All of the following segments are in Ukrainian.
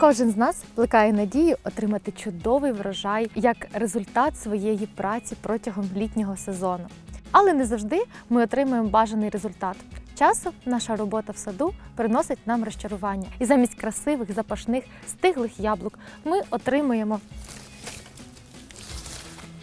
Кожен з нас плекає надію отримати чудовий врожай як результат своєї праці протягом літнього сезону. Але не завжди ми отримуємо бажаний результат. Часом наша робота в саду приносить нам розчарування, і замість красивих, запашних, стиглих яблук ми отримуємо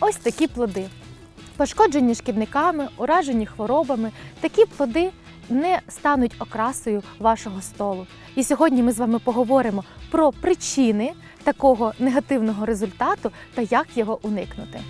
ось такі плоди. Пошкоджені шкідниками, уражені хворобами, такі плоди не стануть окрасою вашого столу. І сьогодні ми з вами поговоримо про причини такого негативного результату та як його уникнути.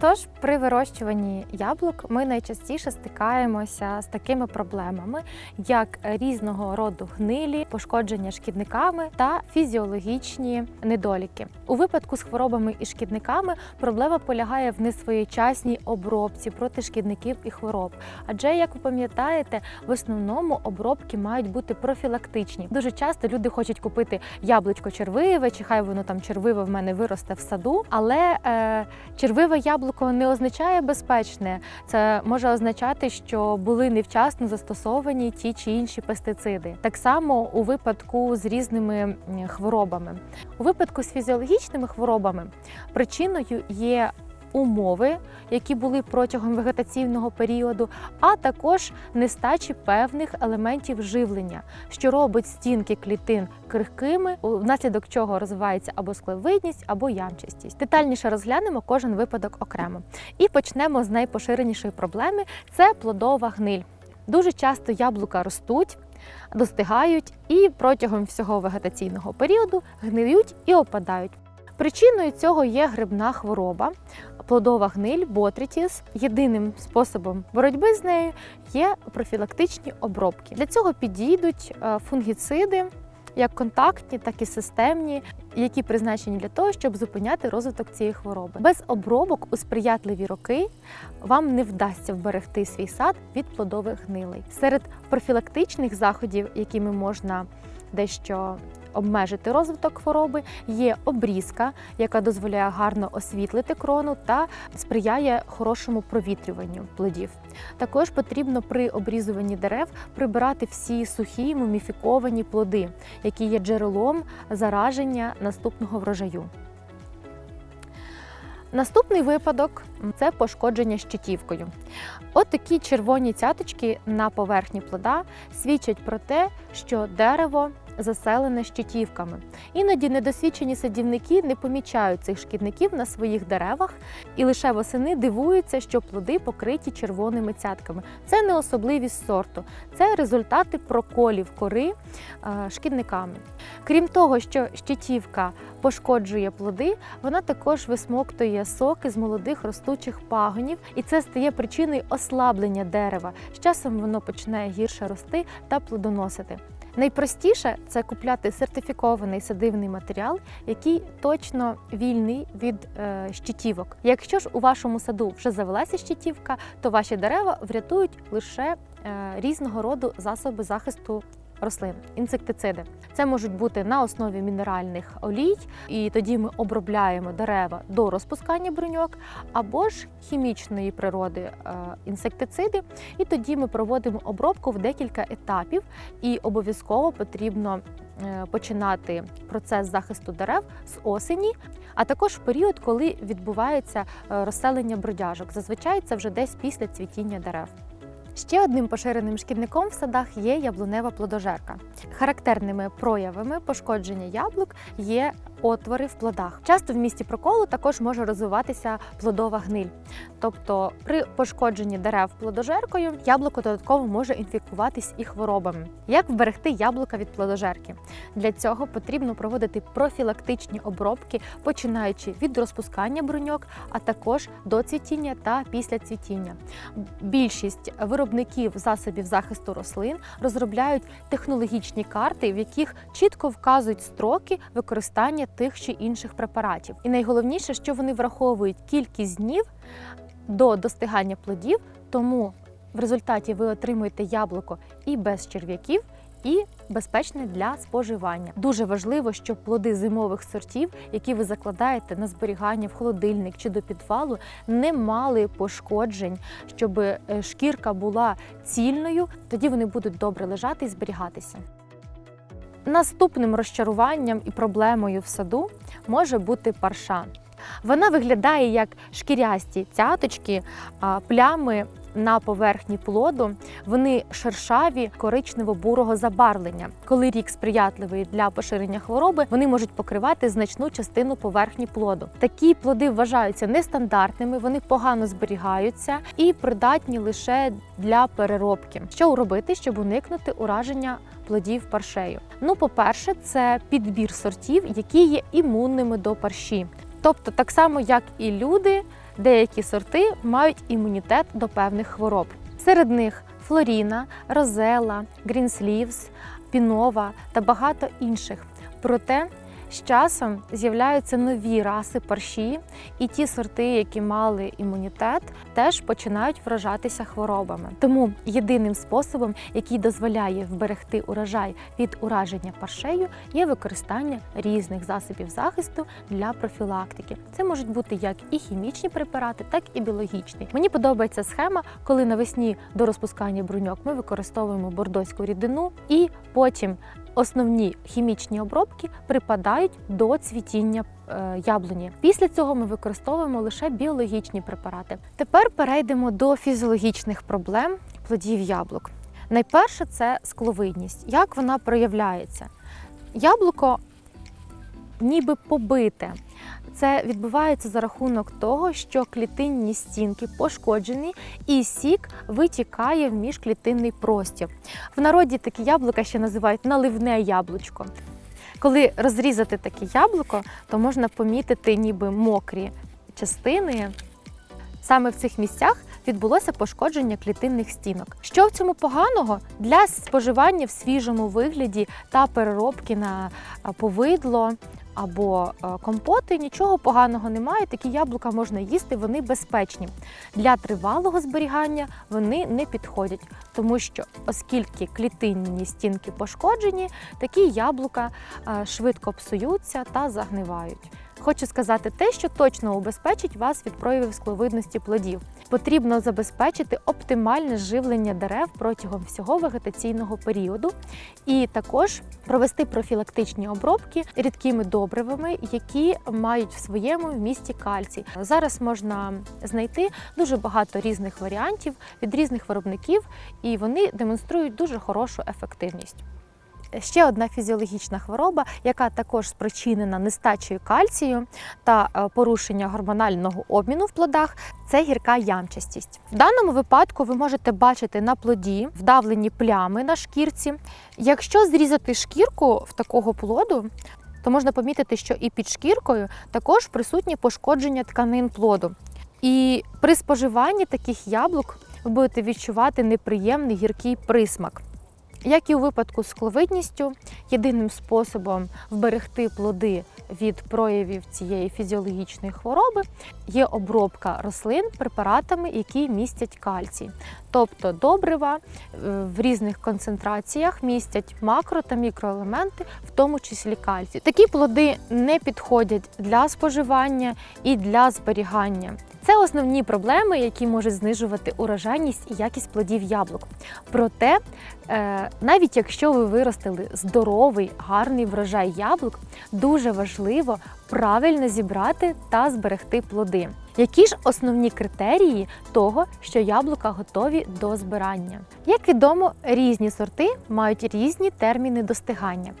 Отож, при вирощуванні яблук ми найчастіше стикаємося з такими проблемами, як різного роду гнилі, пошкодження шкідниками та фізіологічні недоліки. У випадку з хворобами і шкідниками проблема полягає в несвоєчасній обробці проти шкідників і хвороб. Адже, як ви пам'ятаєте, в основному обробки мають бути профілактичні. Дуже часто люди хочуть купити яблучко червиве, чи хай воно там червиве в мене виросте в саду, але е, червиве яблуко не означає безпечне. Це може означати, що були невчасно застосовані ті чи інші пестициди. Так само у випадку з різними хворобами. У випадку з фізіологічними хворобами причиною є умови, які були протягом вегетаційного періоду, а також нестачі певних елементів живлення, що робить стінки клітин крихкими, внаслідок чого розвивається або склевидність, або ямчастість. Детальніше розглянемо кожен випадок окремо. І почнемо з найпоширенішої проблеми це плодова гниль. Дуже часто яблука ростуть, достигають і протягом всього вегетаційного періоду гниють і опадають. Причиною цього є грибна хвороба, плодова гниль, ботритіс. Єдиним способом боротьби з нею є профілактичні обробки. Для цього підійдуть е, фунгіциди, як контактні, так і системні, які призначені для того, щоб зупиняти розвиток цієї хвороби. Без обробок у сприятливі роки вам не вдасться вберегти свій сад від плодових гнилей. Серед профілактичних заходів, якими можна дещо обмежити розвиток хвороби, є обрізка, яка дозволяє гарно освітлити крону та сприяє хорошому провітрюванню плодів. Також потрібно при обрізуванні дерев прибирати всі сухі муміфіковані плоди, які є джерелом зараження наступного врожаю. Наступний випадок це пошкодження щитівкою. От такі червоні цяточки на поверхні плода свідчать про те, що дерево заселене щитівками. Іноді недосвідчені садівники не помічають цих шкідників на своїх деревах і лише восени дивуються, що плоди покриті червоними цятками. Це не особливість сорту, це результати проколів кори е, шкідниками. Крім того, що щитівка пошкоджує плоди, вона також висмоктує соки з молодих ростучих пагонів, і це стає причиною ослаблення дерева. З часом воно починає гірше рости та плодоносити. Найпростіше це купляти сертифікований садивний матеріал, який точно вільний від е, щитівок. Якщо ж у вашому саду вже завелася щитівка, то ваші дерева врятують лише е, різного роду засоби захисту рослин, інсектициди. Це можуть бути на основі мінеральних олій, і тоді ми обробляємо дерева до розпускання бруньок, або ж хімічної природи е, інсектициди. І тоді ми проводимо обробку в декілька етапів, і обов'язково потрібно е, починати процес захисту дерев з осені, а також в період, коли відбувається е, розселення бродяжок. Зазвичай це вже десь після цвітіння дерев. Ще одним поширеним шкідником в садах є яблунева плодожерка. Характерними проявами пошкодження яблук є отвори в плодах. Часто в місті проколу також може розвиватися плодова гниль. Тобто при пошкодженні дерев плодожеркою яблуко додатково може інфікуватись і хворобами. Як вберегти яблука від плодожерки? Для цього потрібно проводити профілактичні обробки, починаючи від розпускання бруньок, а також до цвітіння та після цвітіння. Більшість виробників засобів захисту рослин розробляють технологічні карти, в яких чітко вказують строки використання тих чи інших препаратів. І найголовніше, що вони враховують кількість днів до достигання плодів, тому в результаті ви отримуєте яблуко і без черв'яків. І безпечне для споживання. Дуже важливо, щоб плоди зимових сортів, які ви закладаєте на зберігання в холодильник чи до підвалу, не мали пошкоджень, щоб е, шкірка була цільною, тоді вони будуть добре лежати і зберігатися. Наступним розчаруванням і проблемою в саду може бути парша. Вона виглядає як шкірясті цяточки, плями на поверхні плоду. Вони шершаві коричнево-бурого забарвлення. Коли рік сприятливий для поширення хвороби, вони можуть покривати значну частину поверхні плоду. Такі плоди вважаються нестандартними, вони погано зберігаються і придатні лише для переробки. Що робити, щоб уникнути ураження плодів паршею? Ну, по-перше, це підбір сортів, які є імунними до парші. Тобто, так само як і люди, деякі сорти мають імунітет до певних хвороб. Серед них флоріна, розела, грінслівс, пінова та багато інших. Проте з часом з'являються нові раси парші, і ті сорти, які мали імунітет, теж починають вражатися хворобами. Тому єдиним способом, який дозволяє вберегти урожай від ураження паршею, є використання різних засобів захисту для профілактики. Це можуть бути як і хімічні препарати, так і біологічні. Мені подобається схема, коли навесні до розпускання бруньок ми використовуємо бордоську рідину і потім основні хімічні обробки припадають до цвітіння е, яблуні. Після цього ми використовуємо лише біологічні препарати. Тепер перейдемо до фізіологічних проблем плодів яблук. Найперше це скловидність. Як вона проявляється? Яблуко ніби побите. Це відбувається за рахунок того, що клітинні стінки пошкоджені, і сік витікає в міжклітинний простір. В народі такі яблука ще називають наливне яблучко. Коли розрізати таке яблуко, то можна помітити ніби мокрі частини. Саме в цих місцях відбулося пошкодження клітинних стінок. Що в цьому поганого для споживання в свіжому вигляді та переробки на повидло або е, компоти, нічого поганого немає. Такі яблука можна їсти, вони безпечні. Для тривалого зберігання вони не підходять, тому що, оскільки клітинні стінки пошкоджені, такі яблука е, швидко псуються та загнивають. Хочу сказати те, що точно убезпечить вас від проявів скловидності плодів. Потрібно забезпечити оптимальне живлення дерев протягом всього вегетаційного періоду, і також провести профілактичні обробки рідкими добривами, які мають в своєму вмісті кальцій. Зараз можна знайти дуже багато різних варіантів від різних виробників, і вони демонструють дуже хорошу ефективність. Ще одна фізіологічна хвороба, яка також спричинена нестачею кальцію та е, порушення гормонального обміну в плодах, це гірка ямчастість. В даному випадку ви можете бачити на плоді вдавлені плями на шкірці. Якщо зрізати шкірку в такого плоду, то можна помітити, що і під шкіркою також присутні пошкодження тканин плоду. І при споживанні таких яблук ви будете відчувати неприємний гіркий присмак. Як і у випадку з кловидністю, єдиним способом вберегти плоди від проявів цієї фізіологічної хвороби є обробка рослин препаратами, які містять кальцій. Тобто добрива е, в різних концентраціях містять макро та мікроелементи, в тому числі кальцій. Такі плоди не підходять для споживання і для зберігання. Це основні проблеми, які можуть знижувати урожайність і якість плодів яблук. Проте, е, навіть якщо ви виростили здоровий, гарний врожай яблук, дуже важливо правильно зібрати та зберегти плоди. Які ж основні критерії того, що яблука готові до збирання? Як відомо, різні сорти мають різні терміни достигання.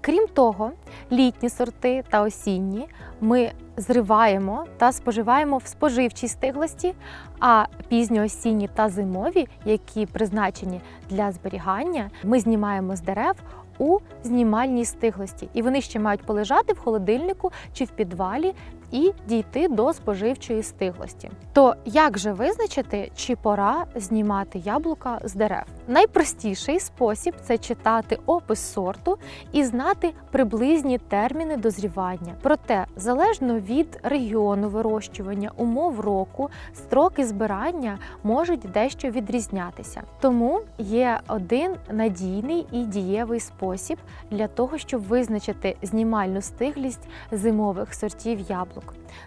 Крім того, літні сорти та осінні ми зриваємо та споживаємо в споживчій стиглості, а пізньоосінні та зимові, які призначені для зберігання, ми знімаємо з дерев у знімальній стиглості, і вони ще мають полежати в холодильнику чи в підвалі і дійти до споживчої стиглості. То як же визначити, чи пора знімати яблука з дерев? Найпростіший спосіб це читати опис сорту і знати приблизні терміни дозрівання. Проте, залежно від регіону вирощування, умов року, строки збирання можуть дещо відрізнятися. Тому є один надійний і дієвий спосіб для того, щоб визначити знімальну стиглість зимових сортів яблук.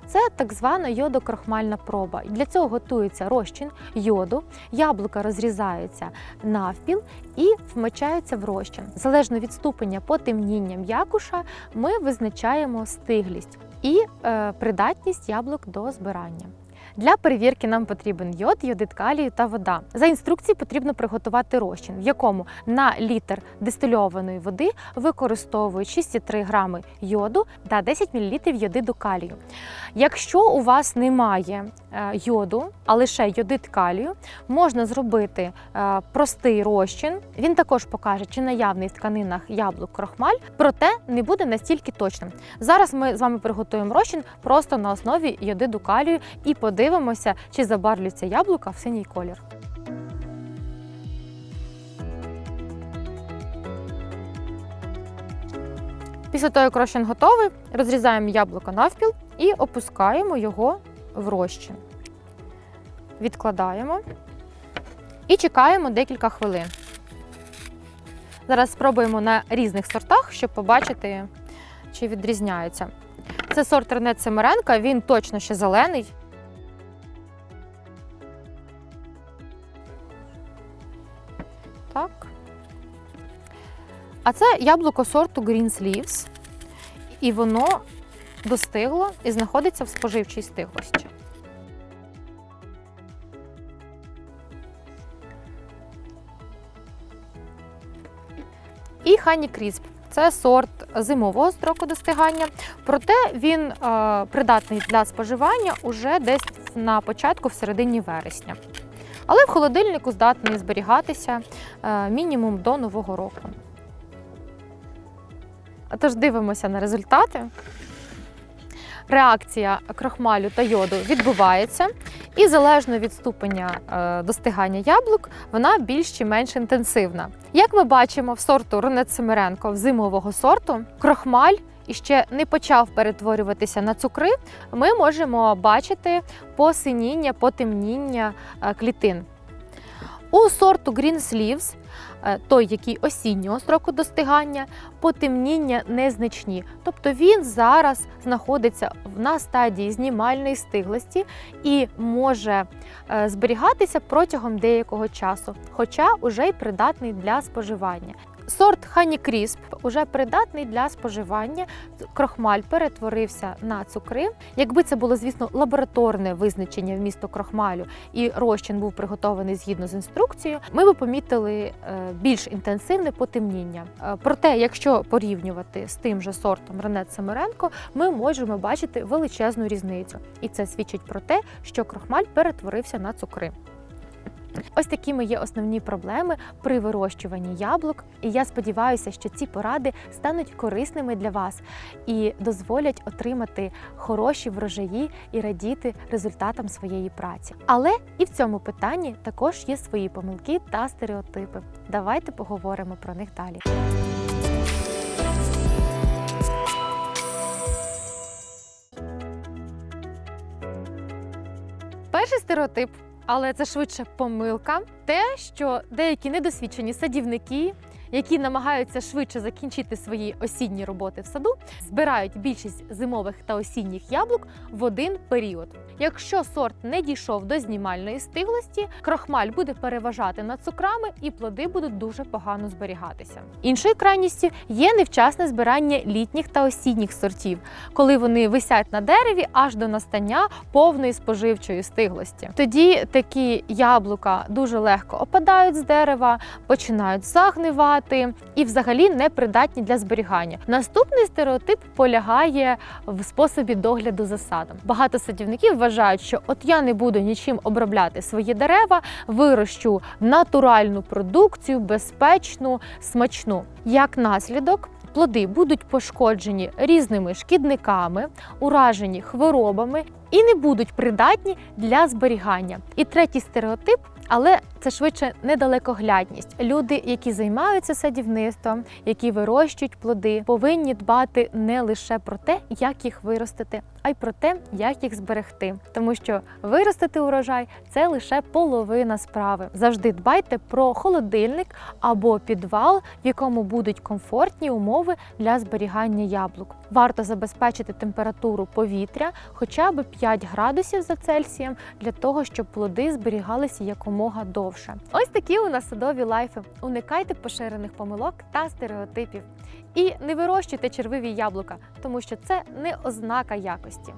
Це так звана йодокрохмальна проба. Для цього готується розчин йоду, яблука розрізаються навпіл і вмочаються в розчин. Залежно від ступеня потемніння м'якуша, ми визначаємо стиглість і е, придатність яблук до збирання. Для перевірки нам потрібен йод, йодид калію та вода. За інструкцією потрібно приготувати розчин, в якому на літр дистильованої води використовують 6,3 грами йоду та 10 мл йодиду калію. Якщо у вас немає е, йоду, а лише йодид калію, можна зробити е, простий розчин. Він також покаже, чи наявний в тканинах яблук крохмаль, проте не буде настільки точним. Зараз ми з вами приготуємо розчин просто на основі йодиду калію і подивимося, чи забарвлюється яблука в синій колір. Після того, як розчин готовий, розрізаємо яблуко навпіл і опускаємо його в розчин. Відкладаємо і чекаємо декілька хвилин. Зараз спробуємо на різних сортах, щоб побачити, чи відрізняються. Це сорт Ренет Семеренка, він точно ще зелений. А це яблуко сорту Green Sleeves. І воно достигло і знаходиться в споживчій стиглості. І Honey Crisp – це сорт зимового строку достигання, проте він е, придатний для споживання уже десь на початку, в середині вересня. Але в холодильнику здатний зберігатися е, мінімум до Нового року. Тож дивимося на результати. Реакція крохмалю та йоду відбувається, і залежно від ступеня е, достигання яблук, вона більш чи менш інтенсивна. Як ми бачимо в сорту Ронет Семеренко зимового сорту, крохмаль іще не почав перетворюватися на цукри, ми можемо бачити посиніння, потемніння е, клітин. У сорту Green Sleeves, той, який осіннього строку достигання, потемніння незначні. Тобто він зараз знаходиться на стадії знімальної стиглості і може е, зберігатися протягом деякого часу, хоча уже й придатний для споживання. Сорт Honey Crisp уже придатний для споживання. Крохмаль перетворився на цукри. Якби це було, звісно, лабораторне визначення вмісту крохмалю і розчин був приготований згідно з інструкцією, ми би помітили е, більш інтенсивне потемніння. Е, Проте, якщо порівнювати з тим же сортом Ренет Семеренко, ми можемо бачити величезну різницю, і це свідчить про те, що крохмаль перетворився на цукри. Ось такими є основні проблеми при вирощуванні яблук. І я сподіваюся, що ці поради стануть корисними для вас і дозволять отримати хороші врожаї і радіти результатам своєї праці. Але і в цьому питанні також є свої помилки та стереотипи. Давайте поговоримо про них далі. Перший стереотип, але це швидше помилка, те, що деякі недосвідчені садівники які намагаються швидше закінчити свої осінні роботи в саду, збирають більшість зимових та осінніх яблук в один період. Якщо сорт не дійшов до знімальної стиглості, крохмаль буде переважати над цукрами і плоди будуть дуже погано зберігатися. Іншою крайністю є невчасне збирання літніх та осінніх сортів, коли вони висять на дереві аж до настання повної споживчої стиглості. Тоді такі яблука дуже легко опадають з дерева, починають загнивати і взагалі не придатні для зберігання. Наступний стереотип полягає в способі догляду за садом. Багато садівників вважають, що от я не буду нічим обробляти свої дерева, вирощу натуральну продукцію, безпечну, смачну. Як наслідок. Плоди будуть пошкоджені різними шкідниками, уражені хворобами і не будуть придатні для зберігання. І третій стереотип, але це швидше недалекоглядність. Люди, які займаються садівництвом, які вирощують плоди, повинні дбати не лише про те, як їх виростити, а й про те, як їх зберегти. Тому що виростити урожай це лише половина справи. Завжди дбайте про холодильник або підвал, в якому будуть комфортні умови для зберігання яблук. Варто забезпечити температуру повітря хоча б 5 градусів за Цельсієм для того, щоб плоди зберігалися якомога довше. Ось такі у нас садові лайфи. Уникайте поширених помилок та стереотипів. І не вирощуйте червиві яблука, тому що це не ознака якості.